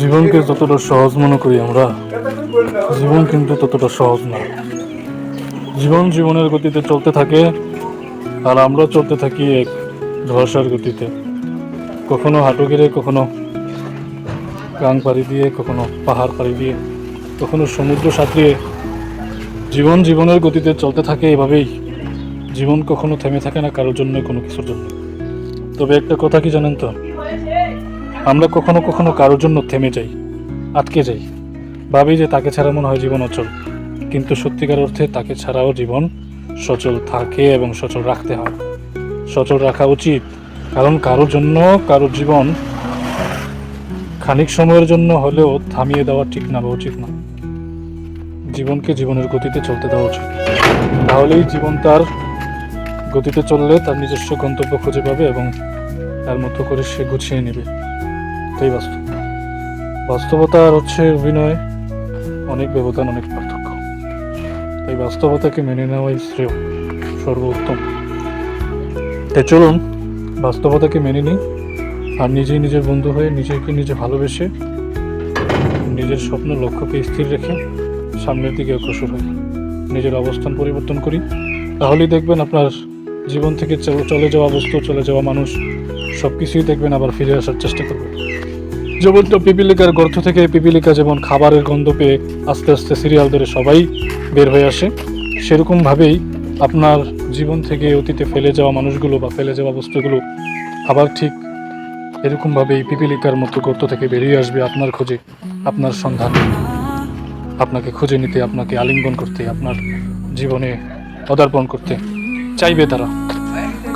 জীবনকে যতটা সহজ মনে করি আমরা, জীবন কিন্তু ততটা সহজ না। জীবন জীবনের গতিতে চলতে থাকে, আর আমরা চলতে থাকি এক ধর্ষার গতিতে। কখনো হাঁটু গেড়ে, কখনো গাং পাড়ি দিয়ে, কখনো পাহাড় পাড়ি দিয়ে, কখনো সমুদ্র সাঁতরিয়ে জীবন জীবনের গতিতে চলতে থাকে এভাবেই। জীবন কখনো থেমে থাকে না কারোর জন্য কোনো কিছুর জন্য। তবে একটা কথা কি জানেন তো? আমরা কখনো কখনো কারোর জন্য থেমে যাই, আটকে যাই, ভাবি যে তাকে ছাড়া মনে হয় জীবন অচল। কিন্তু সত্যিকার অর্থে তাকে ছাড়াও জীবন সচল থাকে এবং সচল রাখতে হয়। সচল রাখা উচিত, কারণ কারোর জন্য কারোর জীবন খানিক সময়ের জন্য হলেও থামিয়ে দেওয়া ঠিক না বা উচিত না। জীবনকে জীবনের গতিতে চলতে দেওয়া উচিত। তাহলেই জীবন তার গতিতে চললে তার নিজস্ব গন্তব্য খুঁজে পাবে এবং তার মতো করে সে গুছিয়ে নেবে। এটাই বাস্তব। বাস্তবতা আর হচ্ছে অভিনয়, অনেক ব্যবধান, অনেক পার্থক্য। তাই বাস্তবতাকে মেনে নেওয়াই শ্রেয়, সর্বোত্তম। তাই চলুন, বাস্তবতাকে মেনে নিই আর নিজেই নিজের বন্ধু হয়ে নিজেকে নিজে ভালোবেসে নিজের স্বপ্ন লক্ষ্যকে স্থির রেখে সামনের দিকে অগ্রসর হই, নিজের অবস্থান পরিবর্তন করি। তাহলেই দেখবেন আপনার জীবন থেকে চলে যাওয়া বস্তু, চলে যাওয়া মানুষ সব কিছুই দেখবেন, আবার ফিরে আসার চেষ্টা করবে যেমনটা পিপিলিকার গর্ত থেকে পিপিলিকা যেমন খাবারের গন্ধ পেয়ে আস্তে আস্তে সিরিয়াল ধরে সবাই বের হয়ে আসে, সেরকমভাবেই আপনার জীবন থেকে অতীতে ফেলে যাওয়া মানুষগুলো বা ফেলে যাওয়া বস্তুগুলো আবার ঠিক এরকমভাবেই পিপিলিকার মতো গর্ত থেকে বেরিয়ে আসবে আপনার খোঁজে, আপনার সন্ধান। আপনাকে খুঁজে নিতে, আপনাকে আলিঙ্গন করতে, আপনার জীবনে পদার্পণ করতে চাইবে তারা।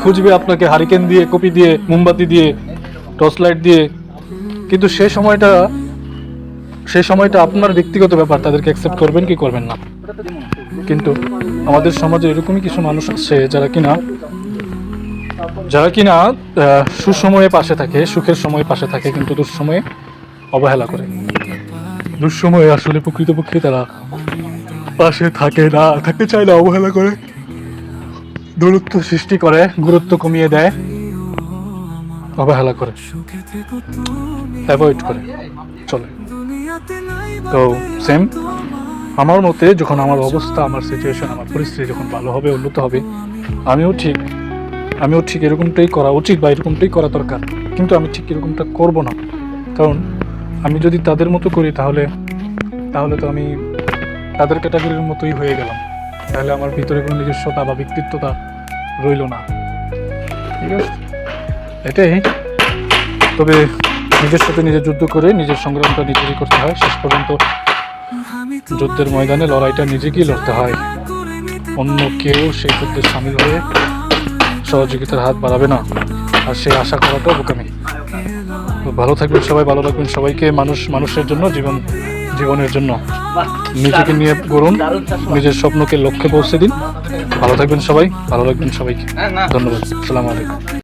খুঁজবে আপনাকে হারিকেন দিয়ে, কপি দিয়ে, মোমবাতি দিয়ে, টর্চ লাইট দিয়ে। কিন্তু সে সময়টা সে সময়টা আপনার ব্যক্তিগত ব্যাপার, তাদেরকে অ্যাকসেপ্ট করবেন কি করবেন না। কিন্তু আমাদের সমাজে এরকমই কিছু মানুষ আছে যারা কিনা যারা কিনা সুসময়ে পাশে থাকে, সুখের সময় পাশে থাকে, কিন্তু দুঃসময়ে অবহেলা করে। দুঃসময়ে আসলে প্রকৃতপক্ষে তারা পাশে থাকে না, থাকতে চায় না, অবহেলা করে। দূরত্ব সৃষ্টি করে, গুরুত্ব কমিয়ে দেয়, অবহেলা করে। অ্যাভয়েড করে। চলে। তো সেম আমার মতে যখন আমার অবস্থা, আমার সিচুয়েশন আমার পরিস্থিতি যখন ভালো হবে, উন্নত হবে, আমিও ঠিক আমিও ঠিক এরকমটাই করা উচিত বা এরকমটাই করা দরকার। কিন্তু আমি ঠিক এরকমটা করব না। কারণ আমি যদি তাদের মতো করি তাহলে তাহলে তো আমি তাদের ক্যাটাগরির মতোই হয়ে গেলাম। তাহলে আমার ভিতরে কোনো নিজস্বতা বা ব্যক্তিত্বতা রইল না। ঠিক আছে? এটাই। তবে নিজের সাথে নিজে যুদ্ধ করে নিজের সংগ্রামটা নিজেরই করতে হয়। শেষ পর্যন্ত যুদ্ধের ময়দানে লড়াইটা নিজেকেই লড়তে হয়। অন্য কেউ সেই যুদ্ধে সামিল হয়ে সহযোগিতার হাত বাড়াবে না। আর সেই আশা করাটাও বোকামি। ভালো থাকবেন সবাই, ভালো রাখবেন সবাইকে। মানুষ, মানুষের জন্য জীবন জীবনের জন্য নিজেকে নিয়ে করুন নিজের স্বপ্নকে লক্ষ্যে পৌঁছে দিন। ভালো থাকবেন সবাই ভালো লাগবেন সবাইকে। ধন্যবাদ। আসসালামু আলাইকুম।